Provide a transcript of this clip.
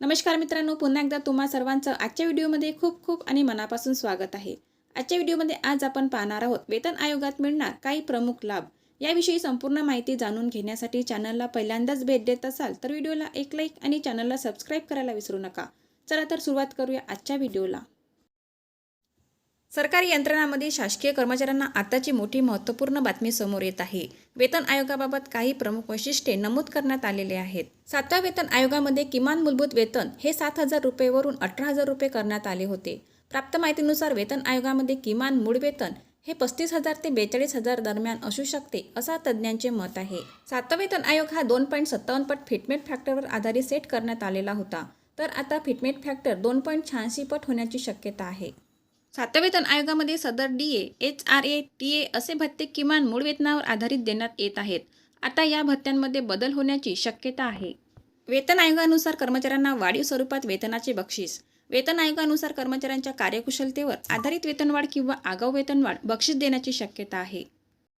नमस्कार मित्रांनो पुन्हा एकदा तुम्हा सर्वांचं आजच्या व्हिडिओमध्ये खूप खूप आणि मनापासून स्वागत आहे. आजच्या व्हिडिओमध्ये आज आपण पाहणार आहोत वेतन आयोगात मिळणार काही प्रमुख लाभ. याविषयी संपूर्ण माहिती जाणून घेण्यासाठी चॅनलला पहिल्यांदाच भेट देत असाल तर व्हिडिओला एक लाईक आणि चॅनलला सबस्क्राईब करायला विसरू नका. चला तर सुरुवात करूया आजच्या व्हिडिओला. सरकारी यंत्रणांमध्ये शासकीय कर्मचाऱ्यांना आताची मोठी महत्त्वपूर्ण बातमी समोर येत आहे. वेतन आयोगाबाबत काही प्रमुख वैशिष्ट्ये नमूद करण्यात आलेले आहेत. सातव्या वेतन आयोगामध्ये किमान मूलभूत वेतन हे सात हजार रुपयेवरून अठरा हजार रुपये करण्यात आले होते. प्राप्त माहितीनुसार वेतन आयोगामध्ये किमान मूळ वेतन हे पस्तीस हजार ते बेचाळीस हजार दरम्यान असू शकते असा तज्ज्ञांचे मत आहे. सातवा वेतन आयोग हा दोन पॉईंट सत्तावन्न पट फिटमेट फॅक्टरवर आधारित सेट करण्यात आलेला होता. तर आता फिटमेट फॅक्टर दोन पॉईंट शहाऐंशी पट होण्याची शक्यता आहे. सातव्या वेतन आयोगामध्ये सदर D A H R A T A असे भत्ते किमान मूळ वेतनावर आधारित देण्यात येत आहेत. आता या भत्त्यांमध्ये बदल होण्याची शक्यता आहे. वेतन आयोगानुसार कर्मचाऱ्यांना वाढीव स्वरूपात वेतनाचे बक्षीस. वेतन आयोगानुसार कर्मचाऱ्यांच्या कार्यकुशलतेवर आधारित वेतनवाढ किंवा आगाऊ वेतनवाढ बक्षीस देण्याची शक्यता आहे.